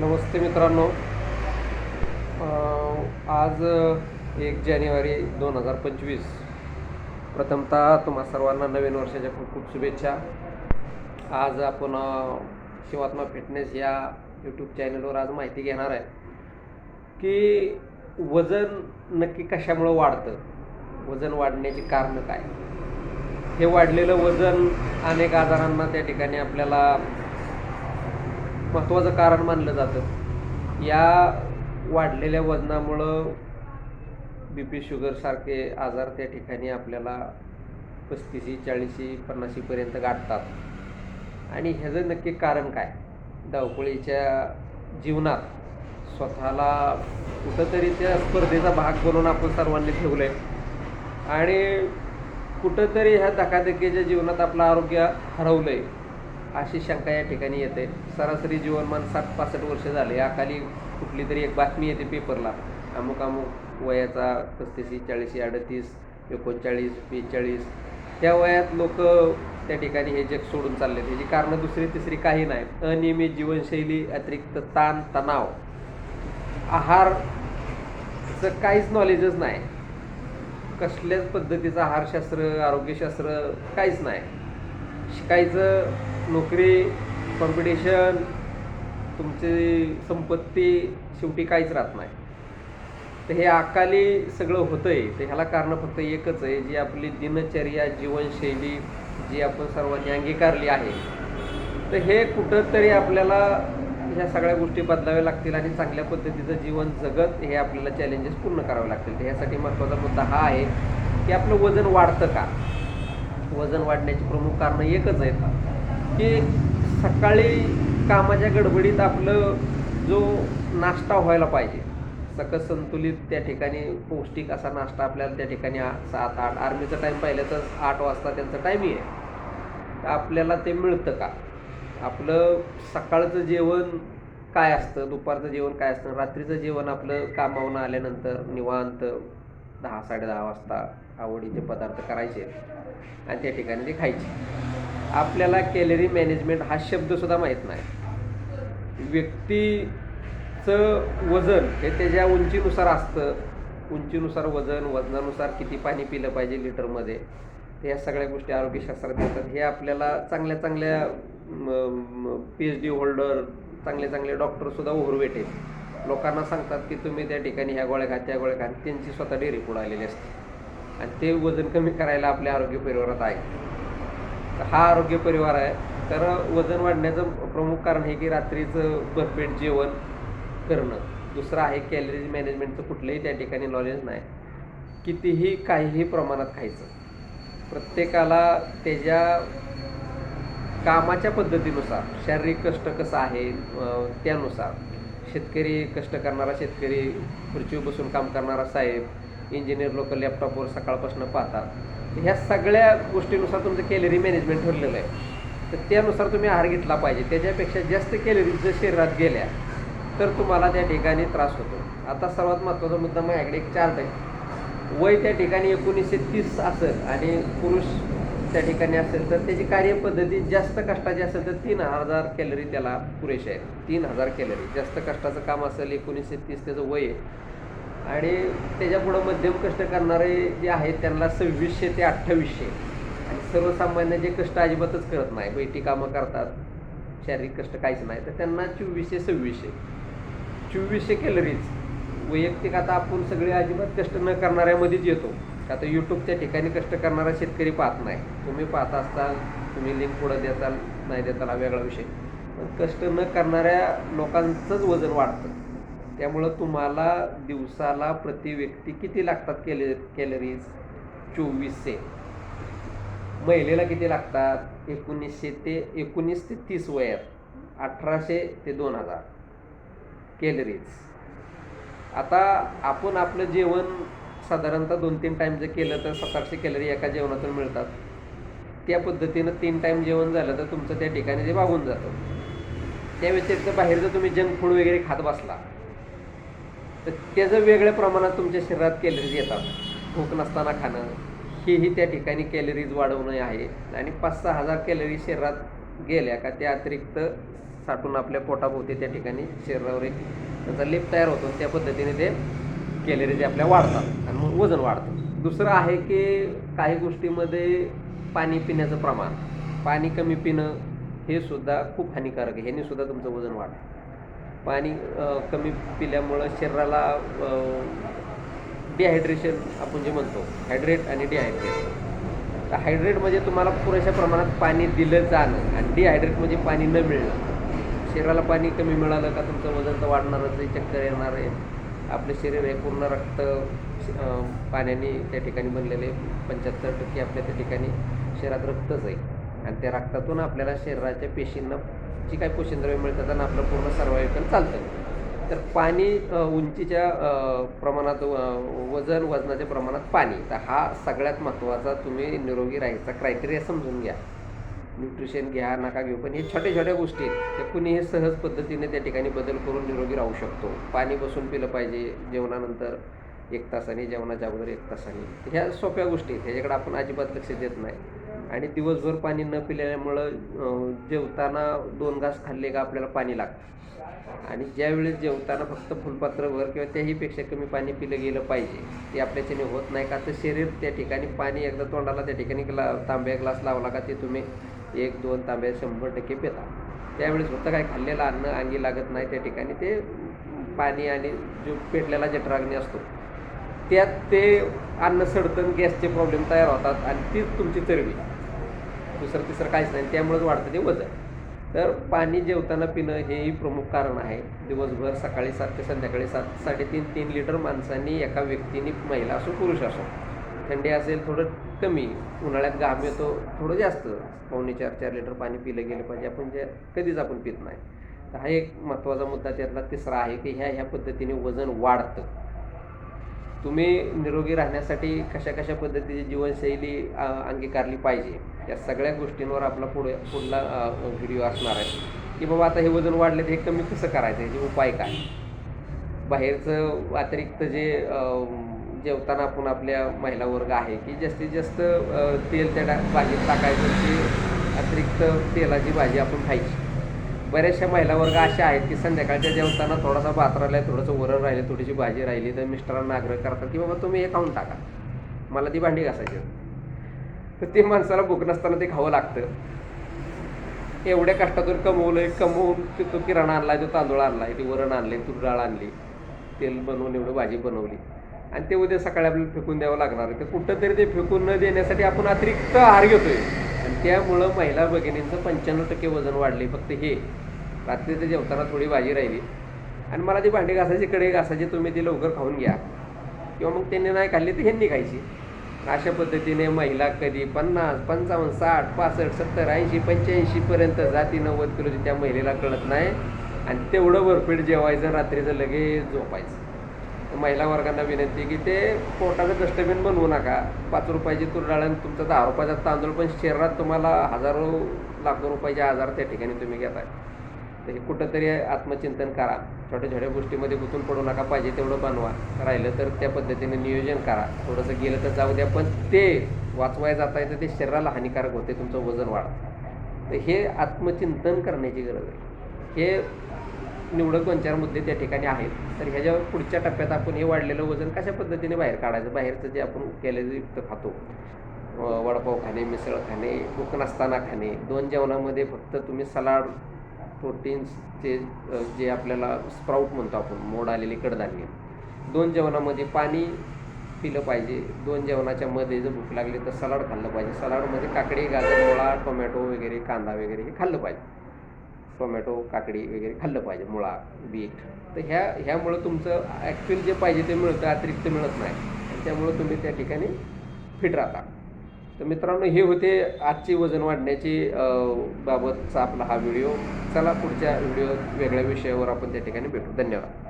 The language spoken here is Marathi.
नमस्ते मित्रांनो. आज एक जानेवारी दोन हजार पंचवीस. प्रथमतः तुम्हा सर्वांना नवीन वर्षाच्या खूप खूप शुभेच्छा. आज आपण शिवात्मा फिटनेस या यूट्यूब चॅनलवर आज माहिती घेणार आहे. की वजन नक्की कशामुळं वाढतं? वजन वाढण्याची कारणं काय? हे वाढलेलं वजन अनेक आजारांना त्या ठिकाणी आपल्याला महत्त्वाचं कारण मानलं जातं. या वाढलेल्या वजनामुळं बी पी शुगरसारखे आजार त्या ठिकाणी आपल्याला पस्तीसी चाळीसी पन्नासीपर्यंत गाठतात. आणि ह्याचं नक्की कारण काय? धावपळीच्या जीवनात स्वतःला कुठंतरी त्या स्पर्धेचा भाग बनवून आपण सर्वांनी ठेवलं आहे आणि कुठंतरी ह्या धकाधकीच्या जीवनात आपलं आरोग्य हरवलं आहे अशी शंका या ठिकाणी येते. सरासरी जीवनमान साठ पासष्ट वर्ष झाले. याखाली कुठली तरी एक बातमी येते पेपरला. अमुक अमुक वयाचा पस्तीसी चाळीसी अडतीस एकोणचाळीस बेचाळीस. त्या वयात लोक त्या ठिकाणी हे जग सोडून चालले त्याची कारणं दुसरी तिसरी काही नाही अनियमित जीवनशैली अतिरिक्त ताण तणाव. आहारचं काहीच नॉलेजच नाही. कसल्याच पद्धतीचं आहारशास्त्र आरोग्यशास्त्र काहीच नाही. शिकायचं नोकरी कॉम्पिटिशन तुमची संपत्ती शेवटी काहीच राहत नाही. तर हे अकाली सगळं होतं आहे तर ह्याला कारण फक्त एकच आहे जी आपली दिनचर्या जीवनशैली जी आपण सर्वांनी अंगीकारली आहे. तर हे कुठंतरी आपल्याला ह्या सगळ्या गोष्टी बदलाव्या लागतील आणि चांगल्या पद्धतीचं जीवन जगत हे आपल्याला चॅलेंजेस पूर्ण करावे लागतील. तर ह्यासाठी महत्त्वाचा मुद्दा हा आहे की आपलं वजन वाढतं का? वजन वाढण्याची प्रमुख कारणं एकच आहेत. की सकाळी कामाच्या गडबडीत आपलं जो नाश्ता व्हायला पाहिजे. सकस संतुलित त्या ठिकाणी पौष्टिक असा नाश्ता आपल्याला त्या ठिकाणी सात आठ आर्मीचा टाईम पाहिलं तर आठ वाजता त्यांचं टायमिंग आहे. तर आपल्याला ते मिळतं का? आपलं सकाळचं जेवण काय असतं? दुपारचं जेवण काय असतं? रात्रीचं जेवण आपलं कामावून आल्यानंतर निवांत दहा साडेदहा वाजता आवडीचे पदार्थ करायचे आणि त्या ठिकाणी ते खायचे. आपल्याला कॅलरी मॅनेजमेंट हा शब्दसुद्धा माहीत नाही. व्यक्तीचं वजन हे त्याच्या उंचीनुसार असतं. उंचीनुसार वजन वजनानुसार किती पाणी पिलं पाहिजे लिटरमध्ये. या ह्या सगळ्या गोष्टी आरोग्यशास्त्रात येतात हे आपल्याला चांगल्या चांगल्या पी एच डी होल्डर चांगले चांगले डॉक्टरसुद्धा ओव्हरवेट आहेत लोकांना सांगतात की तुम्ही त्या ठिकाणी ह्या गोळ्या खा त्या गोळ्या खा. त्यांची स्वतः डेअरी पुढे आलेली असते. आणि ते वजन कमी करायला आपल्या आरोग्य परिवारात आहे. हा आरोग्य परिवार आहे. तर वजन वाढण्याचं प्रमुख कारण हे की रात्रीचं भरपेट जेवण करणं. दुसरं आहे कॅलरीज मॅनेजमेंटचं कुठलंही त्या ठिकाणी नॉलेज नाही. कितीही काहीही प्रमाणात खायचं. प्रत्येकाला त्याच्या कामाच्या पद्धतीनुसार शारीरिक कष्ट कसं आहे त्यानुसार. शेतकरी कष्ट करणारा शेतकरी खुर्चीवर बसून काम करणारा साहेब इंजिनियर लोक लॅपटॉपवर सकाळपासून पाहतात. ह्या सगळ्या गोष्टीनुसार तुमचं कॅलरी मॅनेजमेंट ठरलेलं आहे. तर त्यानुसार तुम्ही आहार घेतला पाहिजे. त्याच्यापेक्षा जास्त कॅलरीज जर शरीरात गेल्या तर तुम्हाला त्या ठिकाणी त्रास होतो. आता सर्वात महत्त्वाचा मुद्दा माझ्याकडे एक चार्ट आहे. वय त्या ठिकाणी एकोणीसशे तीस असेल आणि पुरुष त्या ठिकाणी असेल तर त्याची कार्यपद्धती जास्त कष्टाची असेल तर तीन हजार कॅलरी त्याला पुरेशा आहेत तीन हजार कॅलरी जास्त कष्टाचं काम असेल एकोणीसशे तीस त्याचं वय आहे. आणि त्याच्यापुढं मध्यम कष्ट करणारे जे आहेत त्यांना सव्वीसशे ते अठ्ठावीसशे. आणि सर्वसामान्य जे कष्ट अजिबातच करत नाही बैठी कामं करतात शारीरिक कष्ट काहीच नाही तर त्यांना चोवीसशे सव्वीसशे. चोवीसशे कॅलरीज वैयक्तिक आता आपण सगळे अजिबात कष्ट न करणाऱ्यामध्येच येतो. आता यूट्यूबच्या ठिकाणी कष्ट करणारा शेतकरी पाहत नाही. तुम्ही पाहत असताल तुम्ही लिंक पुढं देताल नाही देताल हा वेगळा विषय. पण कष्ट न करणाऱ्या लोकांचंच वजन वाढतं. त्यामुळं तुम्हाला दिवसाला प्रति व्यक्ती किती लागतात कॅले कॅलरीज चोवीसशे. महिलेला किती लागतात? एकोणीसशे ते एकोणीस ते तीस वयात. अठराशे ते दोन हजार. कॅलरीज आता आपण आपलं जेवण साधारणतः दोन तीन टाईम जर केलं तर सात आठशे कॅलरी एका जेवणातून मिळतात. त्या पद्धतीनं तीन टाईम जेवण झालं तर तुमचं त्या ठिकाणी ते वागून जातं. त्या व्यतिरिक्त बाहेर जर तुम्ही जंक फूड वगैरे खात बसला तर त्याचं वेगळ्या प्रमाणात तुमच्या शरीरात कॅलरीज येतात भूक नसताना खाणं हेही त्या ठिकाणी कॅलरीज वाढवणं आहे. आणि पाच सहा हजार कॅलरी शरीरात गेल्या का त्या अतिरिक्त साठून आपल्या पोटाभोवती त्या ठिकाणी शरीरावर एक त्याचा लेप तयार होतो. त्या पद्धतीने ते कॅलरीज आपल्या वाढतात आणि मग वजन वाढतं. दुसरं आहे की काही गोष्टीमध्ये पाणी पिण्याचं प्रमाण पाणी कमी पिणं हे सुद्धा खूप हानिकारक आहे. ह्याने सुद्धा तुमचं वजन वाढतं पाणी कमी पिल्यामुळं शरीराला डिहायड्रेशन आपण जे म्हणतो हायड्रेट आणि डिहायड्रेट तर हायड्रेट म्हणजे तुम्हाला पुरेशा प्रमाणात पाणी दिलं जाणं आणि डिहायड्रेट म्हणजे पाणी न मिळणं. शरीराला पाणी कमी मिळालं का तुमचं वजन तर वाढणारच आहे चक्कर येणार आहे. आपलं शरीर हे पूर्ण रक्त पाण्याने त्या ठिकाणी बनलेले पंच्याहत्तर टक्के आपल्या त्या ठिकाणी शरीरात रक्तच आहे. आणि त्या रक्तातून आपल्याला शरीराच्या पेशींना जी काही पोषणद्रव्य मिळतात आणि आपलं पूर्ण सर्वायकल चालतं. तर पाणी उंचीच्या प्रमाणात वजन वजनाच्या प्रमाणात पाणी. तर हा सगळ्यात महत्त्वाचा तुम्ही निरोगी राहायचा क्रायटेरिया समजून घ्या. न्यूट्रिशन घ्या नका घेऊ. पण हे छोट्या छोट्या गोष्टी आहेत. त्या कुणीही सहज पद्धतीने त्या ठिकाणी बदल करून निरोगी राहू शकतो. पाणी बसून पिलं पाहिजे जेवणानंतर एक तासाने जेवणाच्या अगोदर एक तासाने. ह्या सोप्या गोष्टी आहेत. ह्याच्याकडे आपण अजिबात लक्ष देत नाही. आणि दिवसभर पाणी न पिल्यामुळं जेवताना दोन घास खाल्ले का आपल्याला पाणी लागतं. आणि ज्यावेळेस जेवताना फक्त फुलपात्रभर किंवा त्याहीपेक्षा कमी पाणी पिलं गेलं पाहिजे ते आपल्याच्याने होत नाही का? तर शरीर त्या ठिकाणी पाणी एकदा तोंडाला त्या ठिकाणी ग्ला तांब्या ग्लास लावला का ते तुम्ही एक दोन तांब्या शंभर टक्के पिता. त्यावेळेस होतं काय खाल्लेलं अन्न अंगी लागत नाही त्या ठिकाणी ते पाणी आणि जो पेटलेला जठराग्नी असतो त्यात ते अन्न सडतं गॅसचे प्रॉब्लेम तयार होतात आणि तीच तुमची चरबी. दुसरं तिसरं काहीच नाही. त्यामुळेच वाढतं ते वजन. तर पाणी जेवताना पिणं हेही प्रमुख कारण आहे. दिवसभर सकाळी सात ते संध्याकाळी सात साडेतीन तीन लिटर माणसांनी एका व्यक्तीने महिला असो पुरुष असो. थंडी असेल थोडं कमी. उन्हाळ्यात घाम येतो थोडं जास्त. पावणे चार चार लिटर पाणी पिलं गेलं पाहिजे. आपण जे कधीच आपण पित नाही. हा एक महत्त्वाचा मुद्दा त्यातला तिसरा आहे की ह्या ह्या पद्धतीने वजन वाढतं. तुम्ही निरोगी राहण्यासाठी कशा कशा पद्धतीची जीवनशैली अंगीकारली पाहिजे? या सगळ्या गोष्टींवर आपला पुढे पुढला व्हिडिओ असणार आहे. की बाबा आता हे वजन वाढले हे कमी कसं करायचं? याचे उपाय काय? बाहेरचं अतिरिक्त जे जेवताना आपण आपल्या महिला वर्ग आहे की जास्तीत जास्त तेल त्या भाजीत टाकायचं ते अतिरिक्त तेलाची भाजी आपण खायची. बऱ्याचशा महिला वर्ग अशा आहेत की संध्याकाळच्या जेवताना थोडासा भात राहिला थोडंसं वरण राहिलं थोडीशी भाजी राहिली तर मिस्टरांना आग्रह करतात की बाबा तुम्ही हे खाऊन टाका. मला ती भांडी घासायची तर ते माणसाला भूक नसताना ते खावं लागतं. एवढ्या कष्टातून कमवलंय कमवून ते तो किराणा आणला तो तांदूळ आणला ते वरण आणले तूर डाळ आणली तेल बनवून एवढं भाजी बनवली. आणि ते उद्या सकाळी आपल्याला फेकून द्यावं लागणार आहे. तर कुठंतरी ते फेकून न देण्यासाठी आपण अतिरिक्त आहार घेतोय. त्यामुळं महिला भगिनींचं पंच्याण्णव टक्के वजन वाढले फक्त हे. रात्रीचं जेवताना थोडी भाजी राहिली. आणि मला ती भांडी घासायची कडे घासायची तुम्ही ती लवकर खाऊन घ्या. किंवा मग त्यांनी नाही खाल्ली तर ह्यांनी खायची. अशा पद्धतीने महिला कधी पन्नास पंचावन्न साठ पासष्ट सत्तर ऐंशी पंच्याऐंशीपर्यंत जाती नव्वद किलोची त्या महिलेला कळत नाही. आणि तेवढं भरपेट जेवायचं रात्रीचं लगेच झोपायचं. महिला वर्गांना विनंती की ते पोटाचं डस्टबिन बनवू नका. पाच रुपयाची तुरडाळ आणि तुमचा दहा रुपयाचा तांदूळ पण शरीरात तुम्हाला हजारो लाखो रुपयाचे आजार त्या ठिकाणी तुम्ही घेताय तर हे म्हणजे कुठंतरी आत्मचिंतन करा. छोट्या छोट्या गोष्टीमध्ये गुंतून पडू नका. पाहिजे तेवढं बनवा. राहिलं तर त्या पद्धतीने नियोजन करा. थोडंसं गेलं तर जाऊ द्या पण ते वाचवाय जाता येतं. ते शरीराला हानिकारक होते. तुमचं वजन वाढतं. तर हे आत्मचिंतन करण्याची गरज आहे. हे निवडक दोन चार मुद्दे त्या ठिकाणी आहेत. तर ह्याच्या पुढच्या टप्प्यात आपण हे वाढलेलं वजन कशा पद्धतीने बाहेर काढायचं? बाहेरचं जे आपण कॅलरीयुक्त खातो. वडापाव खाणे मिसळ खाणे भूक असताना खाणे दोन जेवणामध्ये फक्त तुम्ही सलाड प्रोटीन्सचे जे आपल्याला स्प्राऊट म्हणतो आपण मोड आलेले कडधान्य. दोन जेवणामध्ये पाणी पिलं पाहिजे. दोन जेवणाच्या मध्ये जर भूक लागली तर सलाड खाल्लं पाहिजे. सलाडमध्ये काकडी गाजर मुळा टोमॅटो वगैरे कांदा वगैरे हे खाल्लं पाहिजे. टोमॅटो काकडी वगैरे खाल्लं पाहिजे मुळा बीट. तर ह्या ह्यामुळं तुमचं ॲक्च्युअल जे पाहिजे ते मिळतं अतिरिक्त मिळत नाही. आणि त्यामुळं तुम्ही त्या ठिकाणी फिट राहता. तर मित्रांनो हे होते आजची वजन वाढण्याची बाबतचा आपला हा व्हिडिओ. चला पुढच्या व्हिडिओ वेगळ्या विषयावर आपण त्या ठिकाणी भेटू. धन्यवाद.